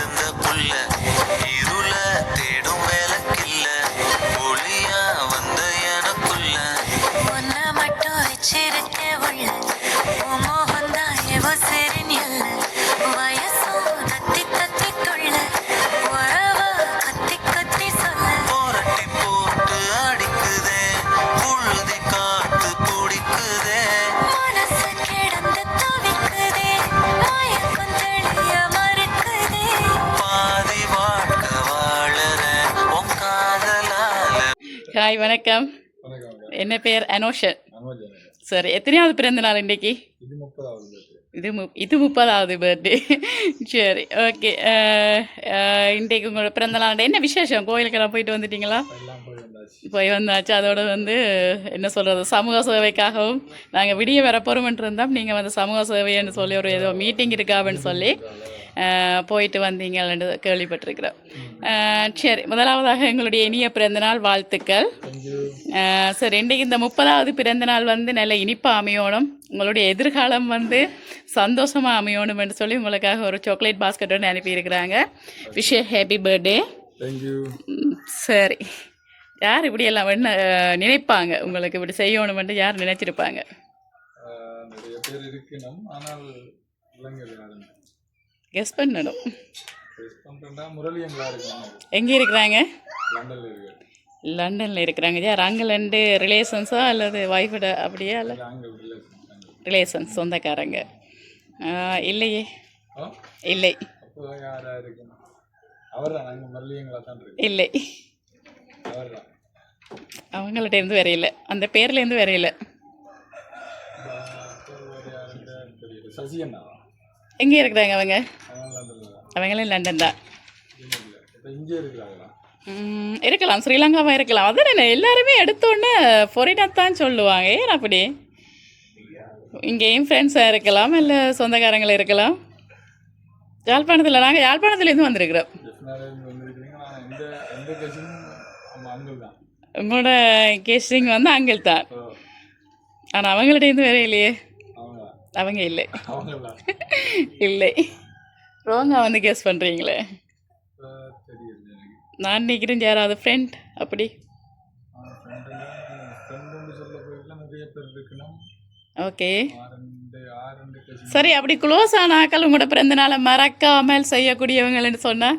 இருந்த புள்ள ஹாய் வணக்கம். என்ன பேர்? அனோஷன். சரி எத்தனையாவது பிறந்த நாள் இன்னைக்கு? இது மு இது முப்பதாவது பர்த்டே சரி ஓகே இன்றைக்கு உங்களோட பிறந்த நாள் என்ன விசேஷம்? கோயிலுக்கெல்லாம் போயிட்டு வந்துட்டீங்களா? போய் வந்தாச்சு. அதோட வந்து என்ன சொல்கிறது சமூக சேவைக்காகவும் நாங்கள் விடிய வர பொறுமென்று இருந்தோம். நீங்கள் வந்து சமூக சேவைன்னு சொல்லி ஒரு ஏதோ மீட்டிங் இருக்காவுன்னு சொல்லி போயிட்டு வந்தீங்கன்னு கேள்விப்பட்டிருக்கிறோம். சரி முதலாவதாக எங்களுடைய இனிய பிறந்தநாள் வாழ்த்துக்கள். சரி இன்றைக்கு இந்த முப்பதாவது பிறந்த நாள் வந்து நல்ல இனிப்பாக அமையணும் உங்களுடைய எதிர்காலம் வந்து சந்தோஷமாக அமையணும் என்று சொல்லி உங்களுக்காக ஒரு சாக்லேட் பாஸ்கெட் ஒன்று அனுப்பியிருக்கிறாங்க. விஷ் ஹாப்பி பர்த்டே சரி. யார் இப்படி எல்லாம் என்ன நினைப்பாங்க? உங்களுக்கு இப்படி செய்யணுமென்று யார் நினைச்சிருப்பாங்க? கெஸ் பண்ணணும். எங்கே இருக்கிறாங்க? லண்டனில் இருக்கு லண்டனில் இருக்கிறாங்க. யார் அங்கிலண்டு ரிலேஷன்ஸா அல்லது ஒய்ஃபோட அப்படியா? அங்கே இல்லை ரிலேஷன்ஸ் சொந்தக்காரங்க. இல்லையே. இல்லை. இல்லை. அவங்கள்ட்ட இருந்து வரையில அந்த பேர்லேருந்து வரையில எங்கே இருக்கிறாங்க அவங்க? அவங்களும் லண்டன் தான். இருக்கலாம். ஸ்ரீலங்காவாக இருக்கலாம். அதான் எல்லாருமே எடுத்தோடனே ஃபொரினர் தான் சொல்லுவாங்க. ஏன் அப்படி? இங்கேயும் ஃப்ரெண்ட்ஸாக இருக்கலாம் இல்லை சொந்தக்காரங்கள இருக்கலாம்? யாழ்ப்பாணத்தில் நாங்கள் யாழ்ப்பாணத்துலேருந்து வந்திருக்கிறோம். உங்களோட கேஸ்டிங் வந்து அங்கிள் தான். ஆனால் அவங்கள்டேருந்து வேற இல்லையே. அவங்க இல்லை. இல்லை. ரோங்கா வந்து கெஸ் பண்ணுறீங்களே நான் நினைக்கிறேன் யாராவது ஃப்ரெண்ட் அப்படி? ஓகே. சரி அப்படி க்ளோஸ் ஆனாக்கள் உங்களோட பிறந்த நாளை மறக்காமல் செய்யக்கூடியவங்கள்னு சொன்னா?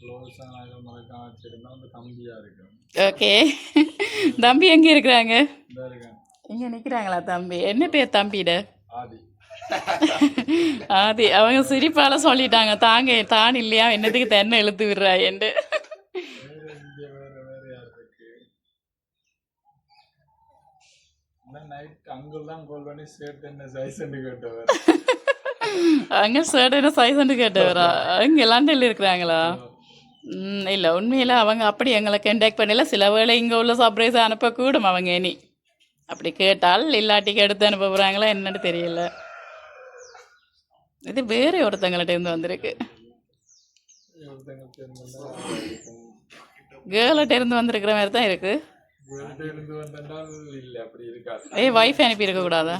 க்ளோஸ் ஆனாக மறக்காம வச்சிருந்தா அந்த தம்பியா இருக்கும். ஓகே. தம்பி எங்கே இருக்கிறாங்க? இங்கே நிற்கிறாங்களா தம்பி? என்ன பேர் தம்பிட? ஆதி. அவங்க சிரிப்பால சொல்லிட்டாங்க. தாங்க தான் இல்லையா? என்னத்துக்கு தென்னை இழுத்து விடுறா என்று வேற இங்க வேற வேற யார் இருக்கு சேர்த்து என்ன சைஸ்ன்னு கேட்டவர். அங்கே அங்கே லண்டனில் இருக்கிறாங்களா? இல்லை உண்மையில் அவங்க அப்படி எங்களை கண்டாக்ட் பண்ணல. சில வேளை இங்கே உள்ள சர்ப்ரைஸ் அனுப்பக்கூடும் அவங்க இனி. அப்படி கேட்டால் இல்லாட்டிக்கு எடுத்து அனுப்ப போகிறாங்களா என்னன்னு தெரியல. இது வேற ஒருத்தங்கள்ட்ட இருந்து வந்திருக்கு. கேர்ள்கிட்ட இருந்து வந்திருக்கிற மாதிரி தான் இருக்காது ஏய் வைஃப் அனுப்பி இருக்க கூடாதா?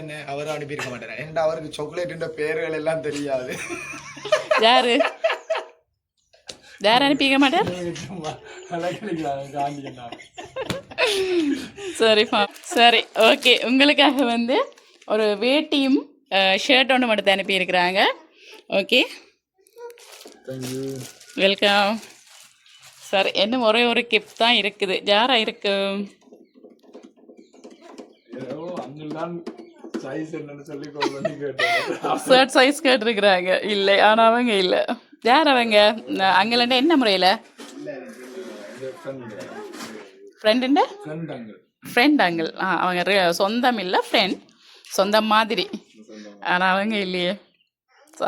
என்ன மாட்டார். ஏன்டா அவருக்கு சாக்லேட்டுன்ற பேர்கள் எல்லாம் தெரியாது. யாரு? யார் அனுப்பிக்க மாட்டார்? சரிப்பா சரி ஓகே உங்களுக்காக வந்து ஒரு வேட்டியும் ஷர்ட் ஒன்று மட்டும் அனுப்பியிருக்கிறாங்க ஓகே வெல்கம் சரி இன்னும் ஒரே ஒரு கிஃப்ட் தான் இருக்குது. யாரா இருக்கு? ஷர்ட் சைஸ் கேட்டிருக்கிறாங்க. இல்லை ஆனால் அவங்க இல்லை. யார் அவங்க? அங்கே என்ன முறையில்? ஃப்ரெண்ட் ஃப்ரெண்டுண்ட ஃப்ரெண்ட் அங்கிள். ஆ அவங்க சொந்தம் இல்லை ஃப்ரெண்ட் சொந்தம் மாதிரி. ஆனால் அவங்க இல்லையே.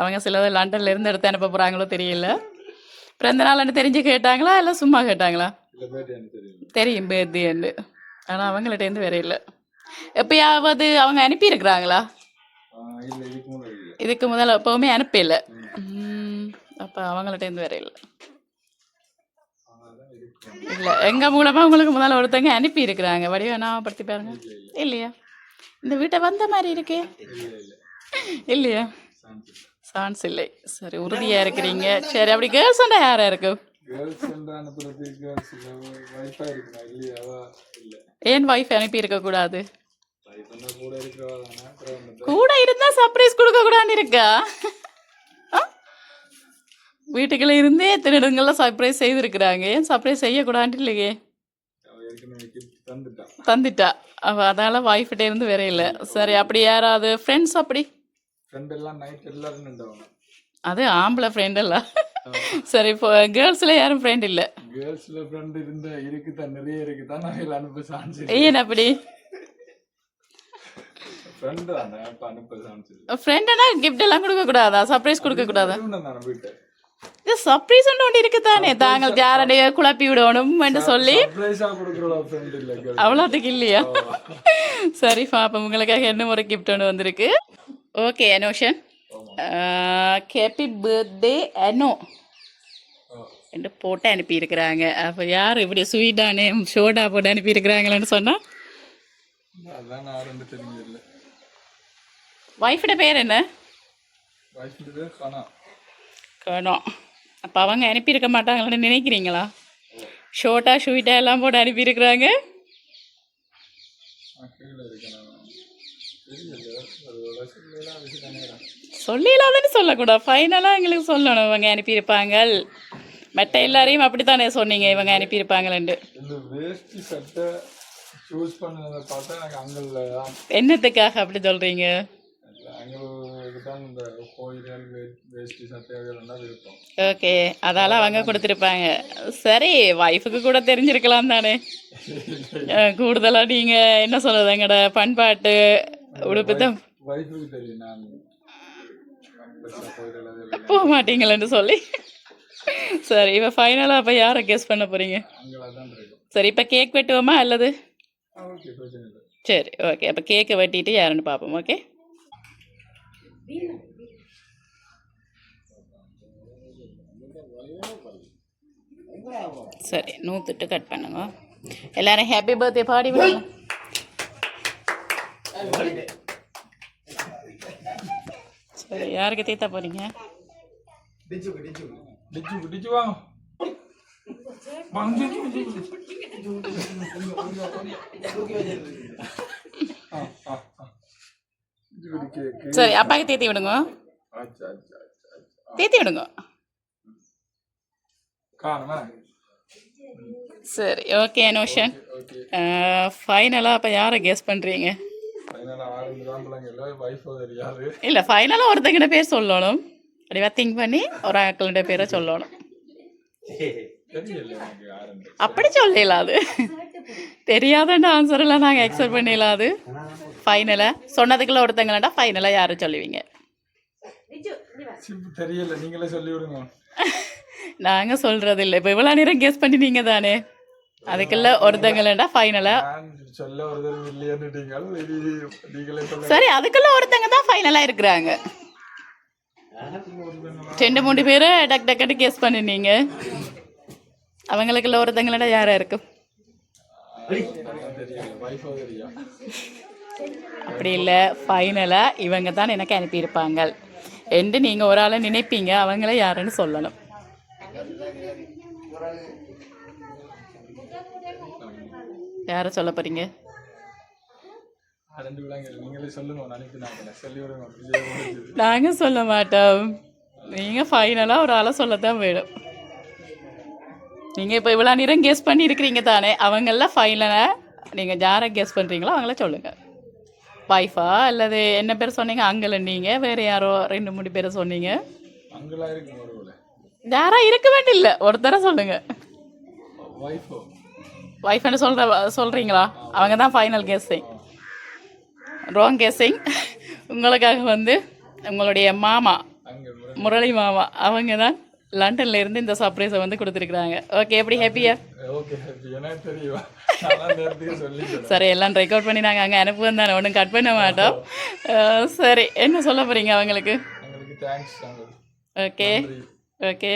அவங்க சிலது லண்டன்ல இருந்து எடுத்து அனுப்ப போகிறாங்களோ தெரியல. பிறந்த நாள்னு தெரிஞ்சு கேட்டாங்களா இல்லை சும்மா கேட்டாங்களா? தெரியும் பேர்தேன்னு ஆனால் அவங்கள்ட்ட இருந்து வேற இல்லை. எப்பயாவது அவங்க அனுப்பியிருக்கிறாங்களா? இல்லை இதுக்கு முதல்ல எப்போவுமே அனுப்பல அப்போ அவங்கள்ட்ட இருந்து வேற இல்லை. இல்லை எங்கள் மூலமாக உங்களுக்கு முதல்ல ஒருத்தங்க அனுப்பி இருக்கிறாங்க வடிவ ஞாபகப்படுத்தி பாருங்க இல்லையா? இந்த வீட்டை வந்த மாதிரி இருக்கே. இல்லை இல்லை. இல்லையா? சான்ஸ் இல்லை. சரி உறுதியாக இருக்கிறீங்க. சரி அப்படி யாரா இருக்கு? கேர்ள்ஸ் வைஃபா இல்லையா அவ இல்லை. ஏன் ஒய்ஃப் அனுப்பி வைஃப் இருந்தால் கூட இருந்தா சர்ப்ரைஸ் கொடுக்க கூடாது இருக்கா? வீட்டுக்குள்ள இருந்தே எத்தனை இடங்கள்ல சர்ப்ரைஸ் செய்திருக்கிறாங்க. ஏன் சர்ப்ரைஸ் செய்யக்கூடாது இல்லையே? தந்துட்டா. அவ அதனால ஒய்ஃப்கிட்ட இருந்து வேற இல்லை சரி அப்படி யாராவது ஃப்ரெண்ட்ஸ் அப்படி? ஃப்ரெண்ட் எல்லாம் நைட் எல்லாரும் நின்றவங்க அது ஆம்பளை ஃப்ரெண்ட் எல்லாம் சரி இப்போ கேர்ள்ஸில் யாரும் ஃப்ரெண்ட் இல்லை? கேர்ள்ஸ்ல ஃப்ரெண்ட் இருந்த இருக்குதான் நிறைய இருக்குதான் நான் இதில் அனுப்ப சான்ஸ் ஏன் அப்படி? ஃப்ரெண்ட் தானே அப்போ அனுப்ப சான்ஸ் இல்லை. ஃப்ரெண்டுனா கிஃப்ட் எல்லாம் கொடுக்க கூடாதா? சர்ப்ரைஸ் கொடுக்க கூடாதா? நான் இது சர்ப்ரைஸ் ஒன்று இருக்குதானே? தாங்கள் யாரடைய குழப்பி விடணும் என்று சொல்லி. கொடுக்குற ஃப்ரெண்ட் இல்லை. அவ்வளோத்துக்கு இல்லையா? சரி பாப்பா உங்களுக்காக என்ன ஒரு கிஃப்ட் ஒன்று வந்திருக்கு. ஓகே அனோஷன் ஹேப்பி பர்த்டே அனோ என்று போட்டு அனுப்பியிருக்கிறாங்க. அப்போ யார் இப்படி ஸ்வீட்டானே ஷோடா போட்டு அனுப்பியிருக்கிறாங்களேன்னு சொன்னால் ஒய்ஃபோட பேர் என்ன? கணம் அப்போ அவங்க அனுப்பியிருக்க மாட்டாங்களான்னு நினைக்கிறீங்களா? ஷோட்டா ஷூட்டா எல்லாம் போட்டு அனுப்பியிருக்கிறாங்க நான் கீழே இருக்கேன் நான் தெரியல அதோட சொல்லலாம் தானே சொல்லக்கூடாது ஃபைனலாக எங்களுக்கு சொல்லணும். இவங்க அனுப்பியிருப்பாங்க மற்ற எல்லாரையும் அப்படித்தானே சொன்னீங்க இவங்க தான். என்னத்துக்காக அப்படி சொல்கிறீங்க தான் ஓகே. அதால அவங்க கொடுத்துருப்பாங்க. சரி ஒய்ஃபுக்கு கூட தெரிஞ்சிருக்கலாம் தானே. கூடுதலாக நீங்கள் என்ன சொல்கிறது எங்களோட பண்பாட்டு உடுப்பு தான். போக மாட்டீங்களேன்னு சொல்லி. சரி இப்போ ஃபைனலாக அப்போ யாரை கெஸ் பண்ண போகிறீங்க அங்கே தான் இருக்கும். சரி இப்போ கேக் வெட்டுவோமா அல்லது? ஓகே பிரச்சனை இல்லை. சரி ஓகே அப்போ கேக்கை வெட்டிட்டு யாருன்னு பார்ப்போம் ஓகே சரி நூற்றுட்டு கட் பண்ணுங்க. எல்லாரும் ஹாப்பி பர்த்டே பாடி விடுங்க. சரி யாருக்கு தீத்தா போறீங்க. சரி அப்பாவுக்கு தீத்தி விடுங்க. தீத்தி விடுங்க. சரி ஓகே அனோஷன். ஃபைனலாக அப்போ யாரை கெஸ் பண்ணுறீங்க இல்லை தெரியாது. ஃபைனலாக ஒருத்தங்கிட்ட பேர் சொல்லணும். அப்படிவா திங்க் பண்ணி ஒரு ஆக்களோட பேரை சொல்லணும். அப்படி சொல்லலாது தெரியாதன்ற ஆன்சர் எல்லாம் நாங்கள் எக்ஸ்பெக்ட் பண்ணிடலாது ஃபைனலாக சொன்னதுக்குள்ள ஒருத்தங்களாண்டா ஃபைனலாக யாரை சொல்லுவீங்க? தெரியல. நீங்களே சொல்லி விடுங்க நாங்கள் சொல்கிறது இல்லை இப்போ இவ்வளோ நேரம் கெஸ் பண்ணி நீங்கள் தானே அதுக்குள்ள ஒருத்தங்களாண்டா ஃபைனலாக நான் சொல்ல ஒரு தடவை இல்லையான்னுட்டீங்க இது நீங்களே சொல்ல சரி அதுக்குள்ள ஒருத்தங்க தான் ஃபைனலாக இருக்கிறாங்க. ரெண்டு மூணு பேர் டக் டக்குன்னு கெஸ் பண்ணினீங்க. அவங்களுக்குள்ள ஒருத்தங்களோட யாரா தெரியும் அப்படி இல்லை ஃபைனலாக இவங்க தான் எனக்கு அனுப்பியிருப்பாங்க. என்று நீங்கள் ஒரு ஆளை நினைப்பீங்க அவங்கள யாருன்னு சொல்லணும். யாரை சொல்ல விடாங்க நீங்களே சொல்லி மாட்டோம். நீங்கள் ஃபைனலாக ஒரு ஆளை சொல்லத்தான் வேணும். நீங்கள் இப்போ இவ்வளோ நேரம் கெஸ் பண்ணி இருக்கிறீங்க தானே? அவங்கெல்லாம் ஃபைனலாக நீங்கள் யாரை கெஸ் பண்ணுறீங்களோ அவங்கள சொல்லுங்கள் வைஃபா அல்லது என்ன பேர் சொன்னீங்க? அங்கிள் நீங்கள் வேறு யாரோ ரெண்டு மூணு பேரை சொன்னீங்க. இருக்கு யாரா இருக்க வேண்டியில்லை. ஒருத்தர சொல்லுங்கள் வைஃபோ ஒய்ஃப்னு சொல்கிற சொல்கிறீங்களா அவங்க தான் ஃபைனல் கெஸ்ஸிங் ராங் கெஸ்ஸிங் உங்களுக்காக வந்து உங்களுடைய மாமா முரளி மாமா அவங்க தான் லண்டன்ல இருந்து இந்த சர்ப்ரைஸை வந்து கொடுத்துருக்குறாங்க. ஓகே எப்படி ஹாப்பியா சரி எல்லாம் ரெக்கார்ட் பண்ணி நாங்கள் அங்கே அனுப்புவோம் தானே ஒன்றும் கட் பண்ண மாட்டோம். சரி என்ன சொல்ல போகிறீங்க அவங்களுக்கு? ஓகே ஓகே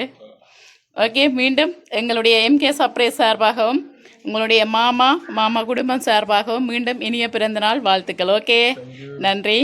ஓகே மீண்டும் எங்களுடைய எம்கே சர்ப்ரைஸ் சார்பாகவும் உங்களுடைய மாமா மாமா குடும்பம் சார்பாகவும் மீண்டும் இனிய பிறந்தநாள் வாழ்த்துக்கள். ஓகே நன்றி.